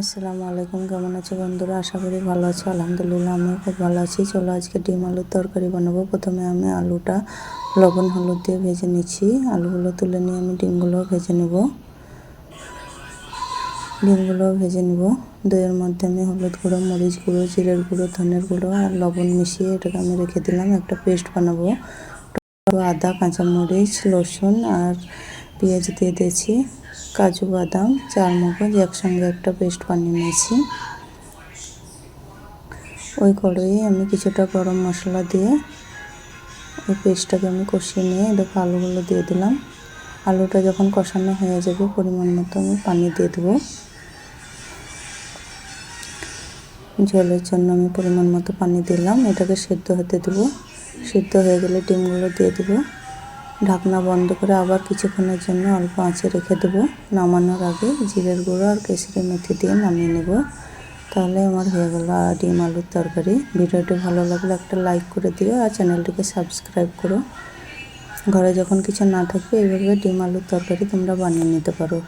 আসসালামু আলাইকুম, কেমন আছো বন্ধুরা? আশা করি ভালো আছো। আলহামদুলিল্লাহ, আমিও খুব ভালো আছি। চলো আজকে ডিম আলুর তরকারি বানাবো। প্রথমে আমি আলুটা লবণ, হলুদ দিয়ে ভেজে নিচ্ছি। আলুগুলো তুলে নিয়ে আমি ডিমগুলো ভেজে নেব। ডিমগুলো ভেজে নেব। দইয়ের মধ্যে আমি হলুদ গুঁড়ো, মরিচ গুঁড়ো, জিরের গুঁড়ো, ধনের গুঁড়ো আর লবণ মিশিয়ে এটাকে আমি রেখে দিলাম। একটা পেস্ট বানাবো। আদা, কাঁচামরিচ, রসুন আর পেঁয়াজ দিয়ে দিয়েছি, কাজু, বাদাম চার মগজ একসঙ্গে একটা পেস্ট বানিয়ে নিয়েছি। ওই কড়াইয়ে আমি কিছুটা গরম মশলা দিয়ে ওই পেস্টটাকে আমি কষিয়ে নিয়ে দেখো আলুগুলো দিয়ে দিলাম। আলুটা যখন কষানো হয়ে যাবে, পরিমাণ মতো আমি পানি দিয়ে দেবো। ঝোলের জন্য আমি পরিমাণ মতো পানি দিলাম, এটাকে সেদ্ধ হতে দেবো। সিদ্ধ হয়ে গেলে ডিমগুলো দিয়ে দেবো। ঢাকনা বন্ধ করে আবার কিছুক্ষণের জন্য অল্প আঁচে রেখে দেবো। নামানোর আগে জিরের গুঁড়ো আর কেসরি মেথি দিয়ে নামিয়ে নেব। তাহলে আমার হয়ে গেল ডিম আলুর তরকারি। ভিডিওটি ভালো লাগলে একটা লাইক করে দিও আর চ্যানেলটিকে সাবস্ক্রাইব করো। ঘরে যখন কিছু না থাকবে, এইভাবে ডিম আলুর তরকারি তোমরা বানিয়ে নিতে পারো।